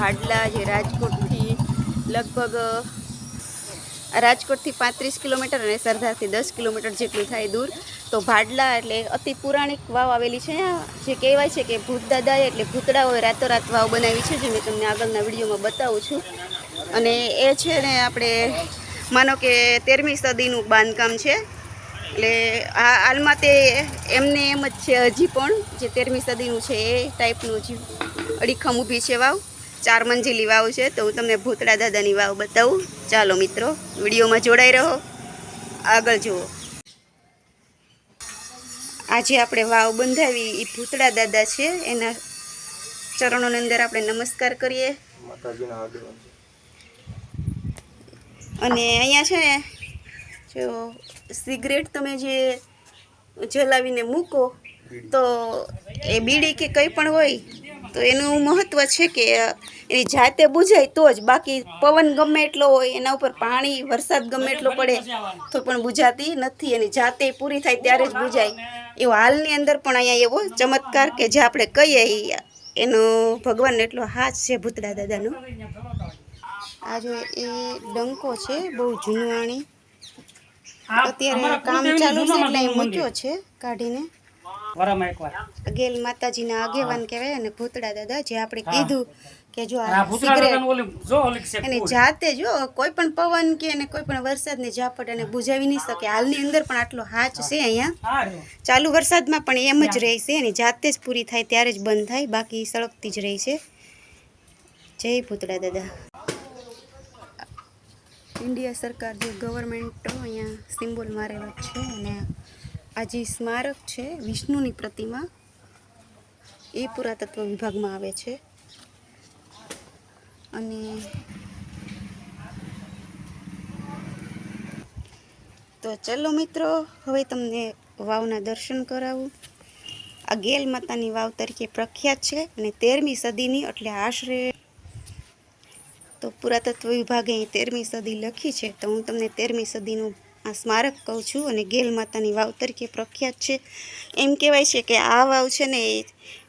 ભાડલા જે રાજકોટથી લગભગ રાજકોટથી પાંત્રીસ કિલોમીટર અને સરદારથી દસ કિલોમીટર જેટલું થાય દૂર. તો ભાડલા એટલે અતિ પુરાણિક વાવ આવેલી છે. જે કહેવાય છે કે ભૂત દાદાએ એટલે ભૂતડાઓએ રાતોરાત વાવ બનાવી છે, જે મેં તમને આગળના વિડીયોમાં બતાવું છું. અને એ છે ને આપણે, માનો કે તેરમી સદીનું બાંધકામ છે. એટલે આ હાલમાં તે એમને એમ જ છે હજી પણ, જે તેરમી સદીનું છે, એ ટાઈપનું હજી અડીખમ ઊભી છે વાવ. ચાર મંજિલી વાવ છે તો હું તમને ભૂતળા દાદાની વાવ બતાવું. ચાલો મિત્રો વિડીયોમાં જોડાઈ રહો. આગળ જુઓ. આજે આપણે વાવ બંધાવી એ ભૂતળા દાદા છે. એના ચરણોની અંદર આપણે નમસ્કાર કરીએ. અને અહીંયા છે ને જો સિગરેટ તમે જે જલાવીને મૂકો તો એ બીડી કે કંઈ પણ હોય તો એનું મહત્ત્વ છે કે એની જાતે બુજાય તો જ. બાકી પવન ગમે એટલો હોય એના ઉપર પાણી વરસાદ ગમે એટલો પડે તો પણ બુજાતી નથી. એની જાતે પૂરી થાય ત્યારે જ બુજાય. એવો હાલની અંદર પણ અહીંયા એવો ચમત્કાર કે જે આપણે કહીએ એનો ભગવાનનો એટલો હાથ છે ભૂતળા દાદાનો. આ જો એ ડંકો છે બહુ જૂનવાણી અત્યારે કામ ચાલુ છે એટલે મૂક્યો છે કાઢીને. વરામાં એકવાર. ગેલ માતાજીના આગેવાન કહેવાય અને ભૂતડા દાદા જે આપણે કીધું કે જો આ ભૂતરા સિગરેટ એની જાતે જો કોઈ પણ પવન કે અને કોઈ પણ વરસાદને ઝાપટ અને બુજાવી નહીં શકે. હાલની અંદર પણ આટલો હાચ છે અહીંયા. ચાલુ વરસાદમાં પણ એમ જ રહે છે એની જાતે જ પૂરી થાય ત્યારે જ બંધ થાય બાકી સળગતી જ રહી છે. જય ભૂતળા દાદા. ઇન્ડિયા સરકાર જે ગવર્મેન્ટ અહીંયા સિમ્બોલ મારેલો છે અને આ જે સ્મારક છે, વિષ્ણુની પ્રતિમા, એ પુરાતત્વ વિભાગમાં આવે છે. અને તો ચલો મિત્રો, હવે તમને વાવના દર્શન કરાવું. આ ગેલ માતાની વાવ તરીકે પ્રખ્યાત છે અને તેરમી સદીની એટલે આશરે તો પુરાતત્વ વિભાગે અહીં તેરમી સદી લખી છે. તો હું તમને તેરમી સદીનું આ સ્મારક કહું છું અને ગેલ માતાની વાવ તરીકે પ્રખ્યાત છે. એમ કહેવાય છે કે આ વાવ છે ને એ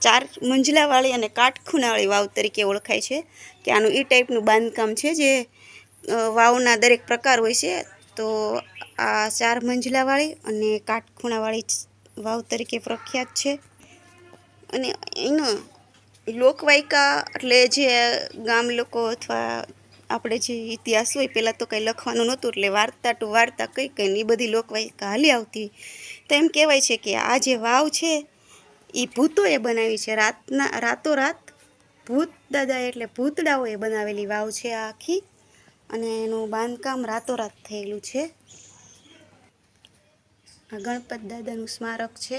ચાર મંજલાવાળી અને કાટખૂણાવાળી વાવ તરીકે ઓળખાય છે. કે આનું એ ટાઈપનું બાંધકામ છે જે વાવના દરેક પ્રકાર હોય છે. તો આ ચાર મંજલાવાળી અને કાટખૂણાવાળી વાવ તરીકે પ્રખ્યાત છે. અને એનો લોકવાયકા એટલે જે ગામ લોકો અથવા આપણે જે ઇતિહાસ હોય, પહેલાં તો કંઈ લખવાનું નહોતું, એટલે વાર્તા ટુ વાર્તા કંઈ કંઈ ને બધી લોકવાયિકા હાલી આવતી. તો એમ કહેવાય છે કે આ જે વાવ છે, એ ભૂતોએ બનાવી છે. રાતના, રાતોરાત ભૂત દાદા એટલે ભૂતડાઓએ બનાવેલી વાવ છે આ આખી, અને એનું બાંધકામ રાતોરાત થયેલું છે. આ ગણપત દાદાનું સ્મારક છે.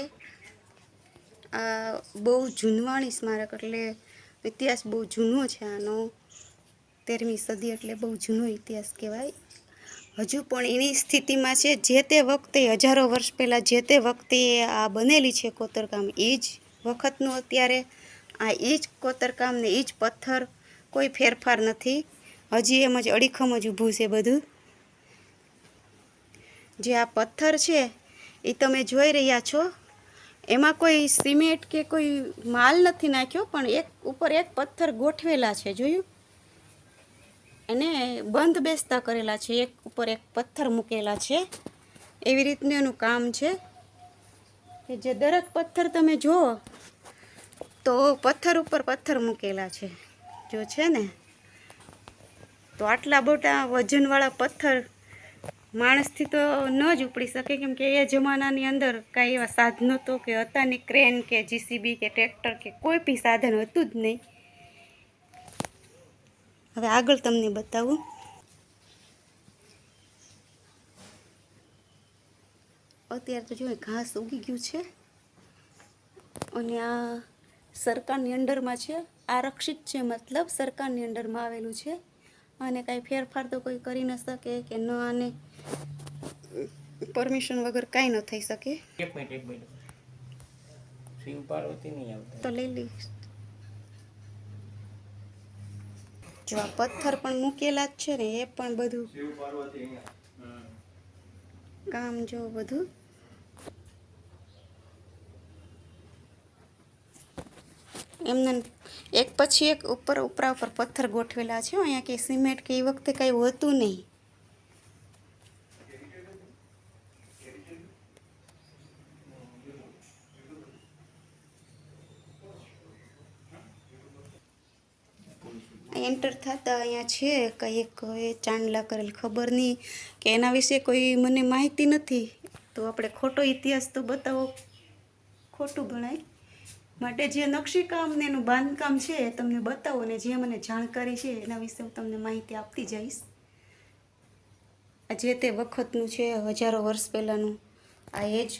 આ બહુ જૂનવાણી સ્મારક, એટલે ઇતિહાસ બહુ જૂનો છે આનો. તેરમી સદી એટલે બહુ જૂનો ઇતિહાસ કહેવાય. હજુ પણ એની સ્થિતિમાં છે. જે તે વખતે, હજારો વર્ષ પહેલાં જે તે વખતે આ બનેલી છે કોતરકામ, એ જ વખતનું અત્યારે આ એ જ કોતરકામ ને એ જ પથ્થર કોઈ ફેરફાર નથી. હજી એમ જ અડીખમ જ ઊભું છે બધું. જે આ પથ્થર છે, એ તમે જોઈ રહ્યા છો. એમાં કોઈ સિમેન્ટ કે કોઈ માલ નથી નાખ્યો, પણ એક ઉપર એક પથ્થર ગોઠવેલા છે. જોયું? એને બંધ બેસતા કરેલા છે, એક ઉપર એક પથ્થર મૂકેલા છે. એવી રીતનું એનું કામ છે કે જે દરેક પથ્થર તમે જુઓ, તો પથ્થર ઉપર પથ્થર મૂકેલા છે. જો છે ને, તો આટલા મોટા વજનવાળા પથ્થર માણસથી તો ન જ ઉપડી શકે, કેમ કે એ જમાનાની અંદર કાંઈ એવા સાધનો તો કે હતા ને ક્રેન કે જીસીબી કે ટ્રેક્ટર કે કોઈ બી સાધન હતું જ નહીં. હવે આગળ તમને બતાવું. અત્યારે તો જો ઘાસ ઉગી ગયું છે. અને આ સરકારની અંડરમાં છે આરક્ષિત છે મતલબ સરકારની અંડરમાં આવેલું છે. અને કાંઈ ફેરફાર તો કોઈ કરી ન શકે કે ન આને પરમિશન વગર કાંઈ ન થઈ શકે. તો લઈ લઈશ. જો આ પથ્થર પણ મૂકેલા જ છે ને, એ પણ બધું કામ જો બધું. એમને એક પછી એક ઉપર ઉપરા ઉપર પથ્થર ગોઠવેલા છે. અહીંયા કે સિમેન્ટ કે એ વખતે કંઈ હોતું નહીં. એન્ટર થતા અહીંયા છે. કંઈક એ ચાંદલા કરેલ ખબર નહીં કે એના વિશે કોઈ મને માહિતી નથી. તો આપણે ખોટો ઇતિહાસ તો બતાવો. ખોટું ગણાય. માટે જે નકશીકામ ને એનું બાંધકામ છે એ તમને બતાવો ને જે મને જાણકારી છે એના વિશે હું તમને માહિતી આપતી જઈશ. જે તે વખતનું છે, હજારો વર્ષ પહેલાંનું, આ એ જ.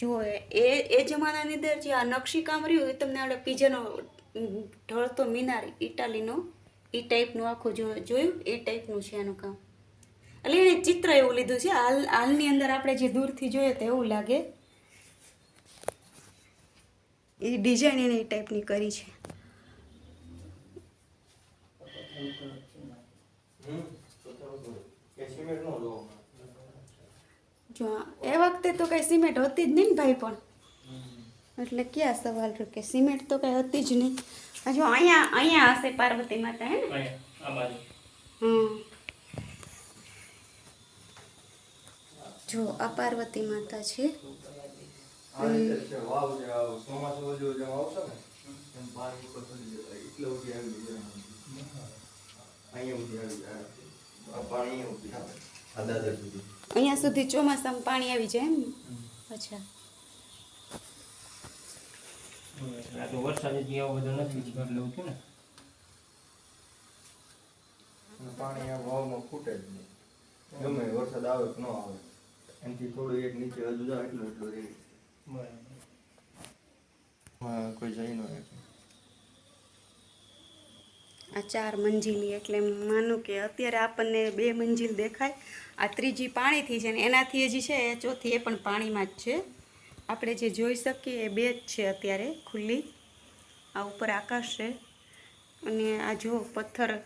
જુઓ એ એ જમાનાની અંદર જે આ નકશીકામ રહ્યું એ તમને આપણે પીઝાનો ઢળતો મિનાર, ઇટાલીનો એ ટાઈપનું આખું જોયું, એ ટાઈપનું છે આનું કામ. એટલે એણે ચિત્ર એવું લીધું છે. હાલ, હાલની અંદર આપણે જે દૂરથી જોઈએ તો એવું લાગે. એ ડિઝાઇન એને એ ટાઈપની કરી છે. જો એ વખતે તો કઈ સિમેન્ટ હતી જ નહીં ભાઈ પણ. એટલે ક્યાં સવાલ રહ્યો કે સિમેન્ટ તો કઈ હતી જ નહીં આ જો અહીંયા અહીંયા હશે પાર્વતી માતા હે ને અહીંયા આ બાજુ હમ જો આ પાર્વતી માતા છે આ રીતે છે વાવ જે આ ચોમાસું બધું જેમ આવશે ને એમ પાણી ઉપર ચડી જાય એટલે ઉઠી આવી જાય અહીંયા ઉઠી આવી જાય આ પાણી અહીંયા ઉઠી આવે આ દાદર સુધી અહીંયા સુધી ચોમાસામાં પાણી આવી જાય એમ ને? અચ્છા આ તો વરસાદ જ બધો નથી એટલે લઉં છું ને. પાણી આ વાવમાં ફૂટે જ નહીં. ગમે વરસાદ આવે કે ન આવે એનાથી થોડું એક નીચે હજુ જાય એટલું એટલું રહે. બરાબર કોઈ જઈ ન આ ચાર મંજિલી એટલે માનું કે અત્યારે આપણને બે મંજિલ દેખાય. આ ત્રીજી પાણીથી છે ને એનાથી હજી છે એ ચોથી એ પણ પાણીમાં જ છે. આપણે જે જોઈ શકીએ એ બે જ છે અત્યારે ખુલ્લી. આ ઉપર આકાશ છે. અને આ જો પથ્થર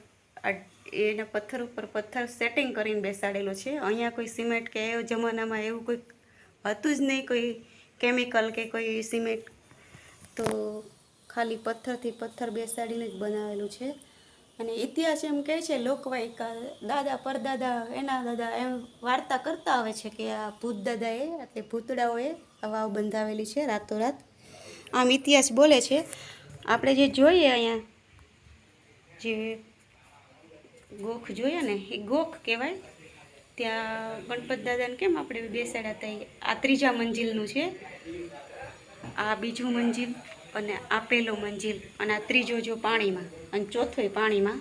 એના પથ્થર ઉપર પથ્થર સેટિંગ કરીને બેસાડેલો છે. અહીંયા કોઈ સિમેન્ટ કે એ જમાનામાં એવું કોઈ હતું જ નહીં, કોઈ કેમિકલ કે કોઈ સિમેન્ટ. તો ખાલી પથ્થરથી પથ્થર બેસાડીને જ બનાવેલું છે. અને ઇતિહાસ એમ કહે છે, લોકવાયકા, દાદા, પરદાદા, એના દાદા એમ વાર્તા કરતા આવે છે કે આ ભૂત દાદાએ એટલે ભૂતડાઓએ વાવ બંધાવેલી છે રાતોરાત. આમ ઇતિહાસ બોલે છે, આપણે જે જોઈએ અહીંયા, જે ગોખ જોઈએ ને, એ ગોખ કહેવાય. ત્યાં ગણપત દાદાને કેમ આપણે બેસાડ્યા હતા આ ત્રીજા મંજિલનું છે. આ બીજું મંજિલ અને આ પહેલો મંજિલ અને આ ત્રીજો જો પાણીમાં, અને ચોથોય પાણીમાં.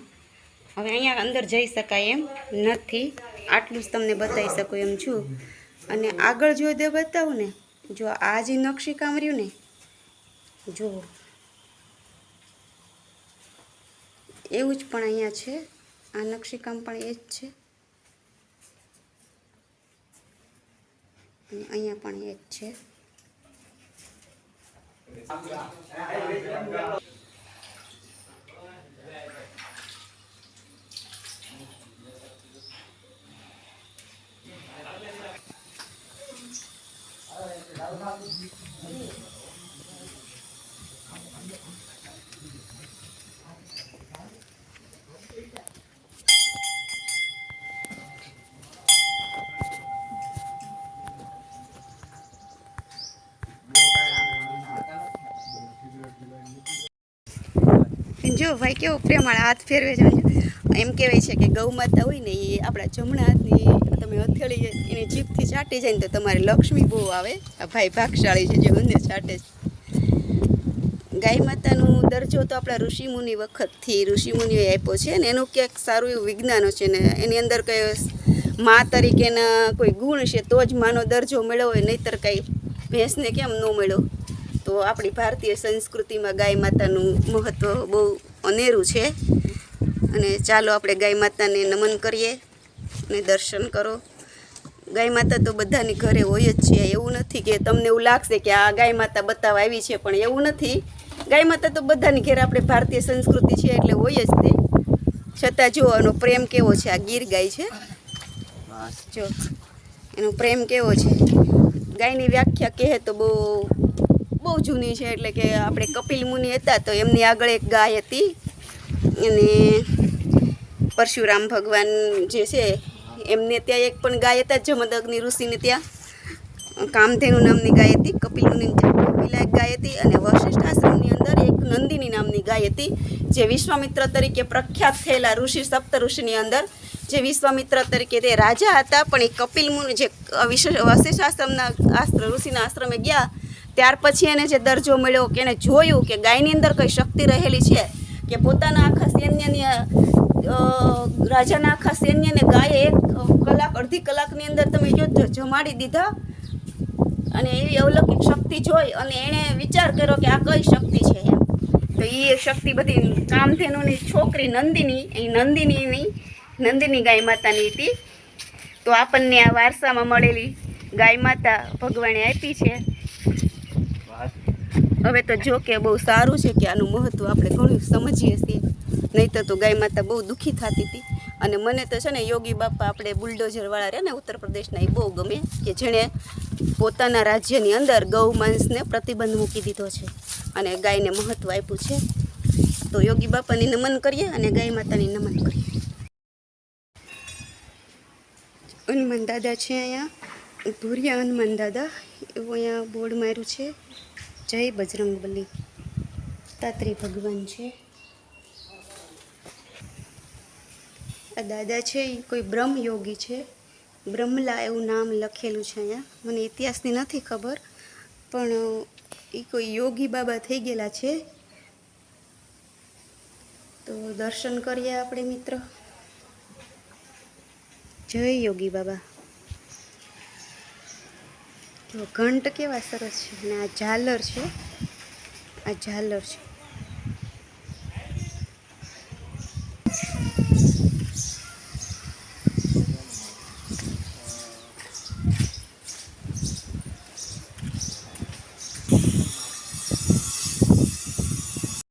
હવે અહીંયા અંદર જઈ શકાય એમ નથી. આટલું જ તમને બતાવી શકું એમ છું. અને આગળ જો દે બતાવું ને જો આ જે નકશીકામ રહ્યું ને, જો. એવું જ પણ અહીંયા છે. આ નકશીકામ પણ એ જ છે. અને અહીંયા પણ એ જ છે. જો, ભાઈ કેવો પ્રેમાળ હાથ ફેરવે છે. એમ કહેવાય છે કે ગૌ માતા હોય ને, એ આપણા જમણા હાથની તમે હથેળી એની જીભથી ચાટી જાય ને તો તમારે લક્ષ્મી બહુ આવે. આ ભાઈ ભાગશાળી છે જે ઊંધે ચાટે છે. ગાય માતાનું દરજ્જો તો આપણા ઋષિમુનિ વખતથી ઋષિમુનિઓએ આપ્યો છે ને એનું ક્યાંક સારું એવું વિજ્ઞાન છે ને એની અંદર કંઈ મા તરીકેના કોઈ ગુણ છે તો જ માનો દરજ્જો મળ્યો હોય, નહીતર કંઈ ભેંસને કેમ ન મળ્યો? તો આપણી ભારતીય સંસ્કૃતિમાં ગાય માતાનું મહત્ત્વ બહુ અનેરું છે. અને ચાલો આપણે ગાય માતાને નમન કરીએ. અને દર્શન કરો. ગાય માતા તો બધાની ઘરે હોય જ છે, એવું નથી કે તમને એવું લાગશે કે આ ગાય માતા બતાવવા આવી છે, પણ એવું નથી. ગાય માતા તો બધાની ઘરે આપણે ભારતીય સંસ્કૃતિ છે એટલે હોય જ તે. છતાં જો એનો પ્રેમ કેવો છે, આ ગીર ગાય છે? જો, એનો પ્રેમ કેવો છે? ગાયની વ્યાખ્યા કહે તો બહુ બહુ જૂની છે, એટલે કે આપણે કપિલ મુનિ હતા તો એમની આગળ એક ગાય હતી. અને પરશુરામ ભગવાન જે છે એમને ત્યાં એક પણ ગાય હતા, જમદગ્નિ ઋષિને ત્યાં કામધેનુ નામની ગાય હતી, કપિલ મુનિની પેલા એક ગાય હતી અને વશિષ્ઠ આશ્રમની અંદર એક નંદિની નામની ગાય હતી, જે વિશ્વામિત્ર તરીકે પ્રખ્યાત થયેલા ઋષિ, સપ્ત ઋષિની અંદર, જે વિશ્વામિત્ર તરીકે તે રાજા હતા, પણ એ કપિલ મુનિ જે વિશ- વશિષ્ઠ આશ્રમના આશ્રમ ઋષિના આશ્રમે ગયા, ત્યાર પછી એને જે દરજ્જો મળ્યો કે એને જોયું કે ગાયની અંદર કઈ શક્તિ રહેલી છે, કે પોતાના આખા સૈન્યની રાજાના આખા સૈન્યને ગાયે એક કલાક અડધી કલાકની અંદર તમે યુદ્ધ જમાડી દીધા. અને એવી અવલૌકિક શક્તિ જોઈ અને એણે વિચાર કર્યો કે આ કઈ શક્તિ છે એમ. તો એ શક્તિ બધી કામધેનુની છોકરી નંદિની એ નંદિનીની નંદિની ગાય માતાની હતી. તો આપણને આ વારસામાં મળેલી ગાય માતા ભગવાને આપી છે. હવે તો જો કે બહુ સારું છે કે આનું મહત્ત્વ આપણે ઘણું સમજીએ છીએ. નહીંતર તો ગાય માતા બહુ દુઃખી થતી હતી. અને મને તો છે ને યોગી બાપા આપણે બુલડોઝરવાળા રહ્યા ને ઉત્તર પ્રદેશના એ બહુ ગમે કે જેણે પોતાના રાજ્યની અંદર ગૌ માંસને પ્રતિબંધ મૂકી દીધો છે અને ગાયને મહત્ત્વ આપ્યું છે. તો યોગી બાપાની નમન કરીએ અને ગાય માતાની નમન કરીએ. હનુમાન દાદા છે અહીંયા. ભૂરિયા હનુમાન દાદા, એવું અહીંયા બોર્ડ માર્યું છે. જય બજરંગ બલી તાત્રી ભગવાન છે. આ દાદા છે એ કોઈ બ્રહ્મ યોગી છે. બ્રહ્મલા એવું નામ લખેલું છે અહીંયા. મને ઇતિહાસની નથી ખબર, પણ એ કોઈ યોગી બાબા થઈ ગયેલા છે. તો દર્શન કરીએ આપણે, મિત્ર. જય યોગી બાબા. જો ઘંટ કેવા સરસ છે, અને આ ઝાલર છે. આ ઝાલર છે.